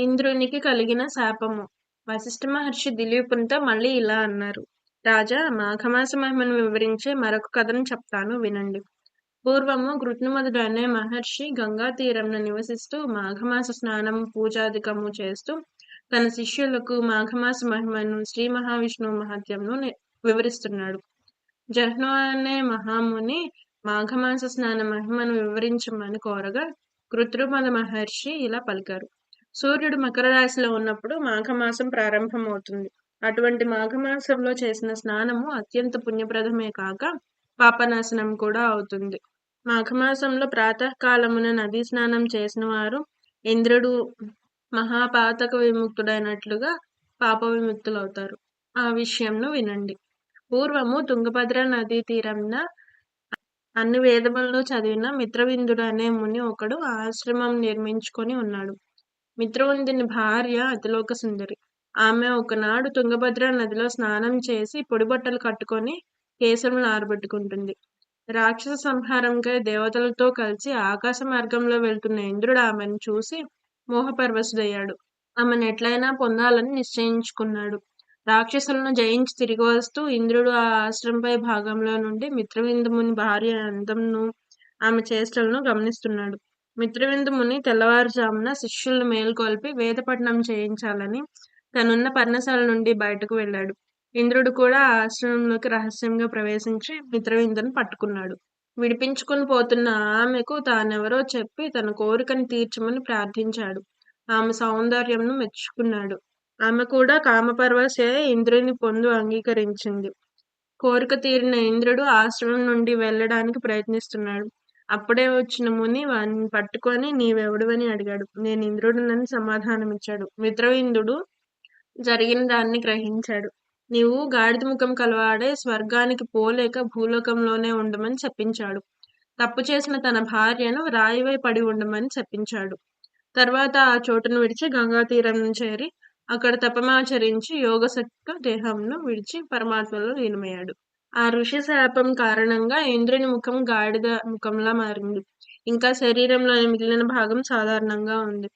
ఇంద్రునికి కలిగిన శాపము. వశిష్ఠ మహర్షి దిలీపునితో మళ్ళీ ఇలా అన్నారు. రాజా మాఘమాస మహిమను వివరించే మరొక కథను చెప్తాను వినండి. పూర్వము గృత్నుమధుడు అనే మహర్షి గంగా తీరంను నివసిస్తూ మాఘమాస స్నానం పూజాధికము చేస్తూ తన శిష్యులకు మాఘమాస మహిమను శ్రీ మహావిష్ణువు మహత్యంను వివరిస్తున్నాడు. జహ్ను అనే మహాముని మాఘమాస స్నాన మహిమను వివరించమని కోరగా కృత్రుమద మహర్షి ఇలా పలికారు. సూర్యుడు మకర రాశిలో ఉన్నప్పుడు మాఘమాసం ప్రారంభమవుతుంది. అటువంటి మాఘమాసంలో చేసిన స్నానము అత్యంత పుణ్యప్రదమే కాక పాపనాశనం కూడా అవుతుంది. మాఘమాసంలో ప్రాతకాలమున నదీ స్నానం చేసిన వారు ఇంద్రుడు మహాపాతక విముక్తుడైనట్లుగా పాప విముక్తులవుతారు. ఆ విషయంను వినండి. పూర్వము తుంగభద్ర నదీ తీరంన అన్ని వేదములను చదివిన మిత్రవిందుడు అనే ముని ఒకడు ఆశ్రమం నిర్మించుకొని ఉన్నాడు. మిత్రవిందుని భార్య అతిలోక సుందరి ఆమె ఒకనాడు తుంగభద్ర నదిలో స్నానం చేసి పొడిబట్టలు కట్టుకొని కేశములు ఆరబెట్టుకుంటుంది. రాక్షస సంహారంకై దేవతలతో కలిసి ఆకాశ మార్గంలో వెళ్తున్న ఇంద్రుడు ఆమెను చూసి మోహపరవశుడయ్యాడు. ఆమెను ఎట్లయినా పొందాలని నిశ్చయించుకున్నాడు. రాక్షసులను జయించి తిరిగి వస్తూ ఇంద్రుడు ఆ ఆశ్రమంపై భాగంలో నుండి మిత్రవిందముని భార్య అందంను ఆమె చేష్టలను గమనిస్తున్నాడు. మిత్రవిందుముని తెల్లవారుజామున శిష్యులను మేల్కొల్పి వేదపట్నం చేయించాలని తనున్న పర్ణశాల నుండి బయటకు వెళ్ళాడు. ఇంద్రుడు కూడా ఆశ్రమంలోకి రహస్యంగా ప్రవేశించి మిత్రవిందును పట్టుకున్నాడు. విడిపించుకుని పోతున్న ఆమెకు తానెవరో చెప్పి తన కోరికను తీర్చమని ప్రార్థించాడు. ఆమె సౌందర్యంను మెచ్చుకున్నాడు. ఆమె కూడా కామపర్వశే ఇంద్రుని పొందు అంగీకరించింది. కోరిక తీరిన ఇంద్రుడు ఆశ్రమం నుండి వెళ్ళడానికి ప్రయత్నిస్తున్నాడు. అప్పుడే వచ్చిన ముని వాని పట్టుకొని నీవెవడువని అడిగాడు. నేను ఇంద్రుడునని సమాధానమిచ్చాడు. మిత్రవిందుడు జరిగిన దాన్ని గ్రహించాడు. నీవు గాడిద ముఖం కలవాడే స్వర్గానికి పోలేక భూలోకంలోనే ఉండమని చెప్పించాడు. తప్పు చేసిన తన భార్యను రాయివై పడి ఉండమని చెప్పించాడు. తర్వాత ఆ చోటును విడిచి గంగా తీరం చేరి అక్కడ తపమాచరించి యోగశక్తితో దేహంను విడిచి పరమాత్మలో లీనమయ్యాడు. ఆ ఋషి శాపం కారణంగా ఇంద్రుని ముఖం గాడిద ముఖంలా మారింది. ఇంకా శరీరంలోని మిగిలిన భాగం సాధారణంగా ఉంది.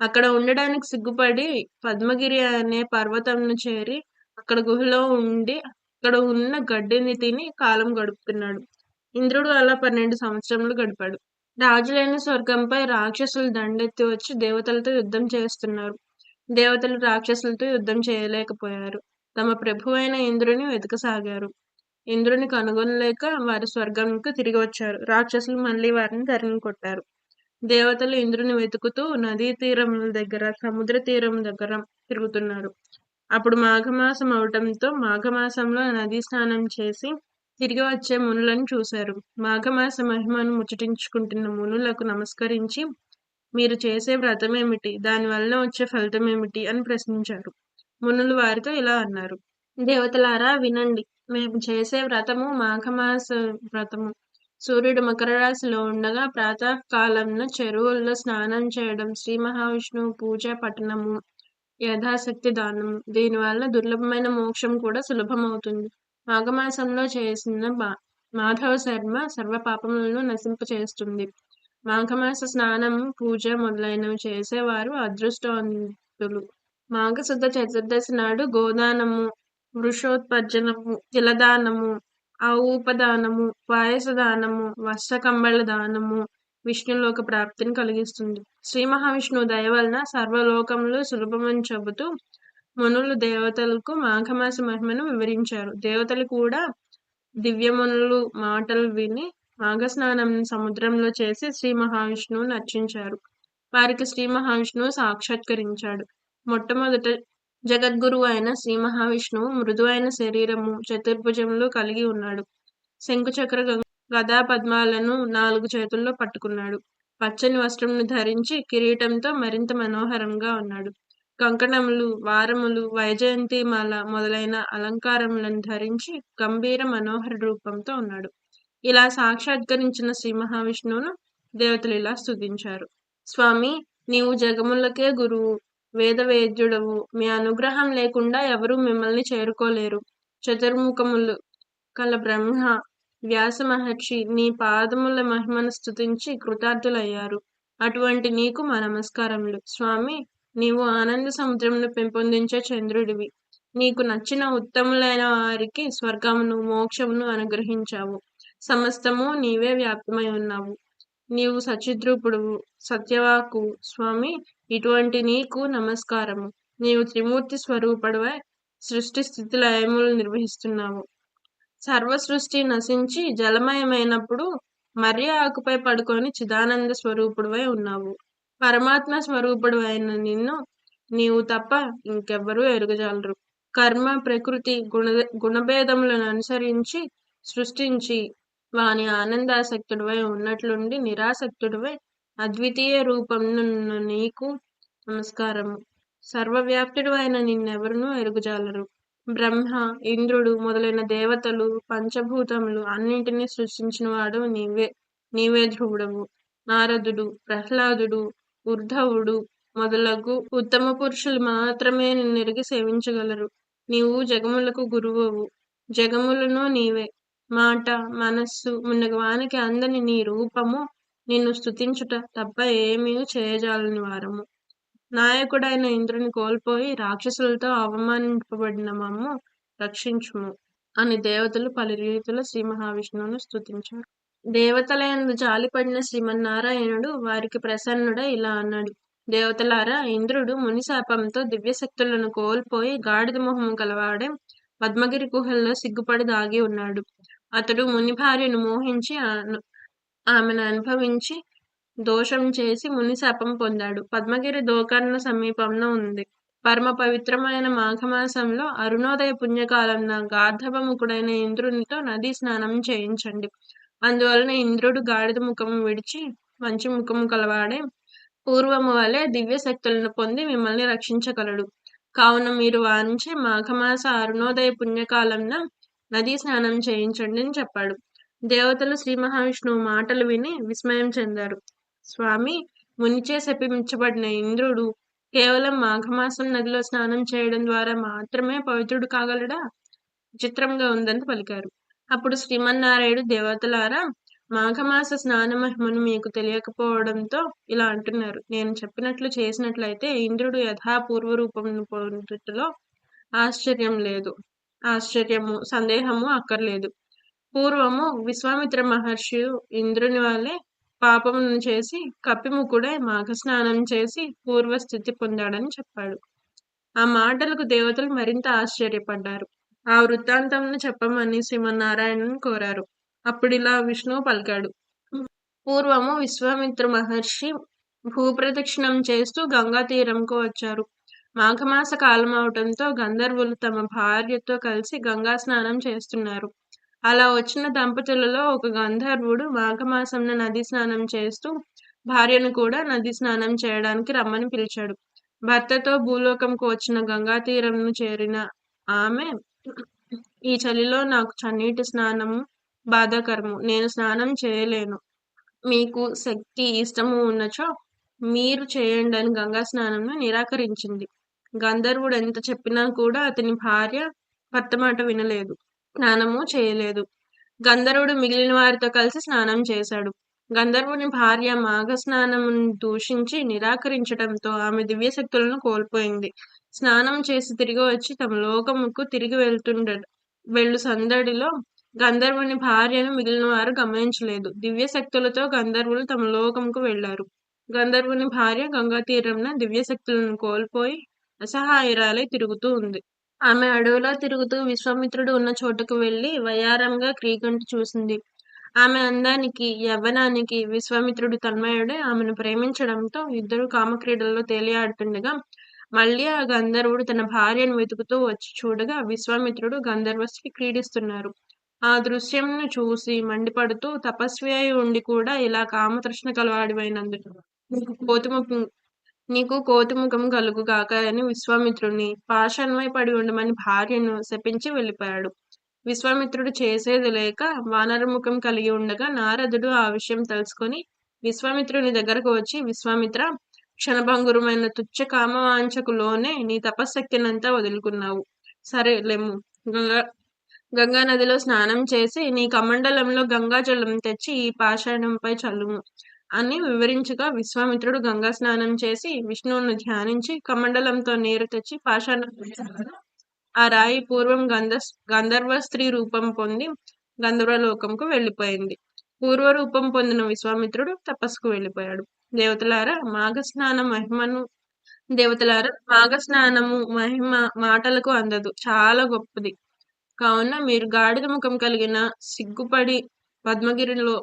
అక్కడ ఉండడానికి సిగ్గుపడి పద్మగిరి అనే పర్వతంను చేరి అక్కడ గుహలో ఉండి అక్కడ ఉన్న గడ్డిని తిని కాలం గడుపుతున్నాడు. ఇంద్రుడు అలా పన్నెండు సంవత్సరములు గడిపాడు. రాజులైన స్వర్గంపై రాక్షసులు దండెత్తి వచ్చి దేవతలతో యుద్ధం చేస్తున్నారు. దేవతలు రాక్షసులతో యుద్ధం చేయలేకపోయారు. తమ ప్రభువైన ఇంద్రుని వెతకసాగారు. ఇంద్రుని కనుగొనలేక వారి స్వర్గంకు తిరిగి వచ్చారు. రాక్షసులు మళ్ళీ వారిని తరిమి కొట్టారు. దేవతలు ఇంద్రుని వెతుకుతూ నదీ తీరం దగ్గర సముద్ర తీరం దగ్గర తిరుగుతున్నారు. అప్పుడు మాఘమాసం అవటంతో మాఘమాసంలో నదీ స్నానం చేసి తిరిగి వచ్చే మునులను చూశారు. మాఘమాస మహిమను ముచ్చటించుకుంటున్న మునులకు నమస్కరించి మీరు చేసే వ్రతం ఏమిటి దాని వలన వచ్చే ఫలితం ఏమిటి అని ప్రశ్నించారు. మునులు వారితో ఇలా అన్నారు. దేవతలారా వినండి. మేము చేసే వ్రతము మాఘమాస వ్రతము. సూర్యుడు మకర రాశిలో ఉండగా ప్రాతకాలంలో చెరువుల్లో స్నానం చేయడం శ్రీ మహావిష్ణువు పూజ పఠనము యథాశక్తి దానము. దీనివల్ల దుర్లభమైన మోక్షం కూడా సులభమవుతుంది. మాఘమాసంలో చేసిన మాధవ శర్మ సర్వ పాపములను నశింపచేస్తుంది మాఘమాస స్నానం పూజ మొదలైనవి చేసేవారు అదృష్టవంతులు. మాఘశుద్ధ చతుర్దశి నాడు గోదానము వృషోత్పర్జనము తిలదానము ఔపదానము పాయసదానము వస్త్రకంబళ దానము విష్ణులోక ప్రాప్తిని కలిగిస్తుంది. శ్రీ మహావిష్ణువు దయ వలన సర్వలోకములు సులభమని చెబుతూ మునులు దేవతలకు మాఘమాస మహిమను వివరించారు. దేవతలు కూడా దివ్యమునులు మాటలు విని మాఘస్నానం సముద్రంలో చేసి శ్రీ మహావిష్ణువుని అర్చించారు. వారికి శ్రీ మహావిష్ణువు సాక్షాత్కరించాడు. మొట్టమొదట జగద్గురు అయిన శ్రీ మహావిష్ణువు మృదువైన శరీరము చతుర్భుజములు కలిగి ఉన్నాడు. శంకుచక్ర గదా పద్మాలను నాలుగు చేతుల్లో పట్టుకున్నాడు. పచ్చని వస్త్రంను ధరించి కిరీటంతో మరింత మనోహరంగా ఉన్నాడు. కంకణములు వారములు వైజయంతిమాల మొదలైన అలంకారములను ధరించి గంభీర మనోహర రూపంతో ఉన్నాడు. ఇలా సాక్షాత్కరించిన శ్రీ మహావిష్ణువును దేవతలు ఇలా స్తుతించారు. స్వామి నీవు జగములకే గురువు. వేద వేద్యుడవు మీ అనుగ్రహం లేకుండా ఎవరూ మిమ్మల్ని చేరుకోలేరు. చతుర్ముఖములు కల బ్రహ్మ వ్యాస మహర్షి నీ పాదముల మహిమను స్థుతించి కృతార్థులయ్యారు. అటువంటి నీకు మా నమస్కారములు. స్వామి నీవు ఆనంద సముద్రమును పెంపొందించే చంద్రుడివి. నీకు నచ్చిన ఉత్తములైన వారికి స్వర్గమును మోక్షమును అనుగ్రహించావు. సమస్తము నీవే వ్యాప్తమై ఉన్నావు. నీవు సచిద్రూపుడువు సత్యవాకు స్వామి ఇటువంటి నీకు నమస్కారము. నీవు త్రిమూర్తి స్వరూపుడవై సృష్టి స్థితి లయములు నిర్వహిస్తున్నావు. సర్వ సృష్టి నశించి జలమయమైనప్పుడు మర్య ఆకుపై పడుకొని చిదానంద స్వరూపుడువై ఉన్నావు. పరమాత్మ స్వరూపుడు అయిన నిన్ను నీవు తప్ప ఇంకెవ్వరూ ఎరుగజాలరు. కర్మ ప్రకృతి గుణ గుణభేదములను అనుసరించి సృష్టించి వాని ఆనందాసక్తుడివై ఉన్నట్లుండి నిరాసక్తుడివై అద్వితీయ రూపం నీకు నమస్కారము. సర్వవ్యాప్తుడు అయిన నిన్నెవరునూ ఎరుగుజాలరు. బ్రహ్మ ఇంద్రుడు మొదలైన దేవతలు పంచభూతములు అన్నింటినీ సృష్టించిన వాడు నీవే నీవే ధ్రువుడవు. నారదుడు ప్రహ్లాదుడు ఉర్ధవుడు మొదలగు ఉత్తమ పురుషులు మాత్రమే నిన్నెరిగి సేవించగలరు. నీవు జగములకు గురువవు. జగములను నీవే. మాట మనస్సు మున్నగవానికి అందని నీ రూపము నిన్ను స్థుతించుట తప్ప ఏమీ చేయజాలని వారము. నాయకుడైన ఇంద్రుని కోల్పోయి రాక్షసులతో అవమానింపబడిన మమ్ము రక్షించుము అని దేవతలు పలు రీతుల శ్రీ మహావిష్ణువును స్థుతించారు దేవతలందు జాలిపడిన శ్రీమన్నారాయణుడు వారికి ప్రసన్నుడై ఇలా అన్నాడు. దేవతలారా ఇంద్రుడు మునిశాపంతో దివ్యశక్తులను కోల్పోయి గాడిద మొహము కలవాడే పద్మగిరి గుహల్లో సిగ్గుపడి దాగి ఉన్నాడు. అతడు ముని భార్యను మోహించి ఆమెను అనుభవించి దోషం చేసి ముని శాపం పొందాడు. పద్మగిరి దోకర్ణ సమీపంలో ఉంది. పరమ పవిత్రమైన మాఘమాసంలో అరుణోదయ పుణ్యకాలంన గార్ధవముఖుడైన ఇంద్రునితో నదీ స్నానం చేయించండి. అందువలన ఇంద్రుడు గాడిద ముఖము విడిచి మంచి ముఖము కలవాడే పూర్వము వలె దివ్య శక్తులను పొంది మిమ్మల్ని రక్షించగలడు. కావున మీరు వారించి మాఘమాస అరుణోదయ పుణ్యకాలంన నదీ స్నానం చేయించండి అని చెప్పాడు. దేవతలు శ్రీ మహావిష్ణువు మాటలు విని విస్మయం చెందారు. స్వామి మునిచే శపించబడిన ఇంద్రుడు కేవలం మాఘమాసం నదిలో స్నానం చేయడం ద్వారా మాత్రమే పవిత్రుడు కాగలడా? చిత్రంగా ఉందని పలికారు. అప్పుడు శ్రీమన్నారాయుడు దేవతలారా మాఘమాస స్నాన మహిమను మీకు తెలియకపోవడంతో ఇలా అంటున్నారు. నేను చెప్పినట్లు చేసినట్లయితే ఇంద్రుడు యథాపూర్వ రూపం పొందుటలో ఆశ్చర్యం లేదు. ఆశ్చర్యము సందేహము అక్కర్లేదు. పూర్వము విశ్వామిత్ర మహర్షి ఇంద్రుని వల్లే పాపమును చేసి కప్పిముకుడై మాఘస్నానం చేసి పూర్వస్థితి పొందాడని చెప్పాడు. ఆ మాటలకు దేవతలు మరింత ఆశ్చర్యపడ్డారు. ఆ వృత్తాంతంను చెప్పమని శ్రీమన్నారాయణను కోరారు. అప్పుడిలా విష్ణువు పలికాడు. పూర్వము విశ్వామిత్ర మహర్షి భూప్రదక్షిణం చేస్తూ గంగా తీరంకు వచ్చారు. మాఘమాస కాలం అవటంతో గంధర్వులు తమ భార్యతో కలిసి గంగా స్నానం చేస్తున్నారు. అలా వచ్చిన దంపతులలో ఒక గంధర్వుడు మాఘమాసంన నది స్నానం చేస్తూ భార్యను కూడా నది స్నానం చేయడానికి రమ్మని పిలిచాడు. భర్తతో భూలోకంకు వచ్చిన గంగా తీరంను చేరిన ఆమె ఈ చలిలో నాకు చన్నీటి స్నానము బాధాకరము. నేను స్నానం చేయలేను. మీకు శక్తి ఇష్టము ఉన్నచో మీరు చేయండి అని గంగా స్నానంను నిరాకరించింది. గంధర్వుడు ఎంత చెప్పినా కూడా అతని భార్య భర్త మాట వినలేదు స్నానము చేయలేదు. గంధర్వుడు మిగిలిన వారితో కలిసి స్నానం చేశాడు. గంధర్వుని భార్య మాఘ స్నానం దూషించి నిరాకరించడంతో ఆమె దివ్యశక్తులను కోల్పోయింది. స్నానం చేసి తిరిగి వచ్చి తమ లోకముకు తిరిగి వెళ్తుండ వెళ్ళు సందడిలో గంధర్వుని భార్యను మిగిలిన వారు గమనించలేదు. దివ్యశక్తులతో గంధర్వులు తమ లోకముకు వెళ్ళారు గంధర్వుని భార్య గంగా తీరంన దివ్యశక్తులను కోల్పోయి అసహాయురాలై తిరుగుతూ ఉంది. ఆమె అడవిలో తిరుగుతూ విశ్వామిత్రుడు ఉన్న చోటుకు వెళ్ళి వయారంగా క్రీకంటి చూసింది. ఆమె అందానికి యవ్వనానికి విశ్వామిత్రుడు తన్మయుడే ఆమెను ప్రేమించడంతో ఇద్దరు కామక్రీడల్లో తేలియాడుతుండగా మళ్ళీ ఆ గంధర్వుడు తన భార్యను వెతుకుతూ వచ్చి చూడగా విశ్వామిత్రుడు గంధర్వస్కి క్రీడిస్తున్నారు. ఆ దృశ్యంను చూసి మండిపడుతూ తపస్వి అయి ఉండి కూడా ఇలా కామతృష్ణ కలవాడివైనందుకు నీకు నీకు కోతిముఖం కలుగుగాక అని విశ్వామిత్రుని పాషాన్వై పడి ఉండమని భార్యను శపించి వెళ్ళిపోయాడు. విశ్వామిత్రుడు చేసేది లేక వానరముఖం కలిగి ఉండగా నారదుడు ఆ విషయం తెలుసుకొని విశ్వామిత్రుని దగ్గరకు వచ్చి విశ్వామిత్ర క్షణభంగురమైన తుచ్చ కామవాంఛకులోనే నీ తపశక్తినంతా వదులుకున్నావు. సరే లెమ్ము. గంగా గంగా నదిలో స్నానం చేసి నీ కమండలంలో గంగాజలం తెచ్చి ఈ పాషాణంపై చల్లుము. అని వివరించగా విశ్వామిత్రుడు గంగా స్నానం చేసి విష్ణువును ధ్యానించి కమండలంతో నీరు తెచ్చి పాషాణ ఆ రాయి పూర్వం గంధ గంధర్వ స్త్రీ రూపం పొంది గంధర్వలోకంకు వెళ్ళిపోయింది. పూర్వ రూపం పొందిన విశ్వామిత్రుడు తపస్సుకు వెళ్ళిపోయాడు. దేవతలారా మాఘ స్నానం మహిమను దేవతలారా మాఘ స్నానము మహిమ మాటలకు అందదు. చాలా గొప్పది. కావున మీరు గాడిద ముఖం కలిగిన సిగ్గుపడి పద్మగిరిలో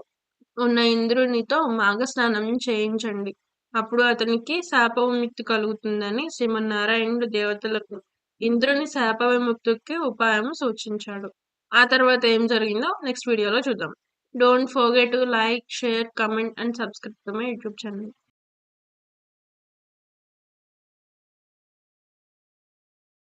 ఉన్న ఇంద్రునితో మాఘ స్నానం చేయించండి. అప్పుడు అతనికి శాప విముక్తి కలుగుతుందని శ్రీమన్నారాయణుడు దేవతలకు ఇంద్రుని శాప విముక్తికి ఉపాయం సూచించాడు. ఆ తర్వాత ఏం జరిగిందో నెక్స్ట్ వీడియోలో చూద్దాం. Don't forget to like share comment and subscribe to my YouTube channel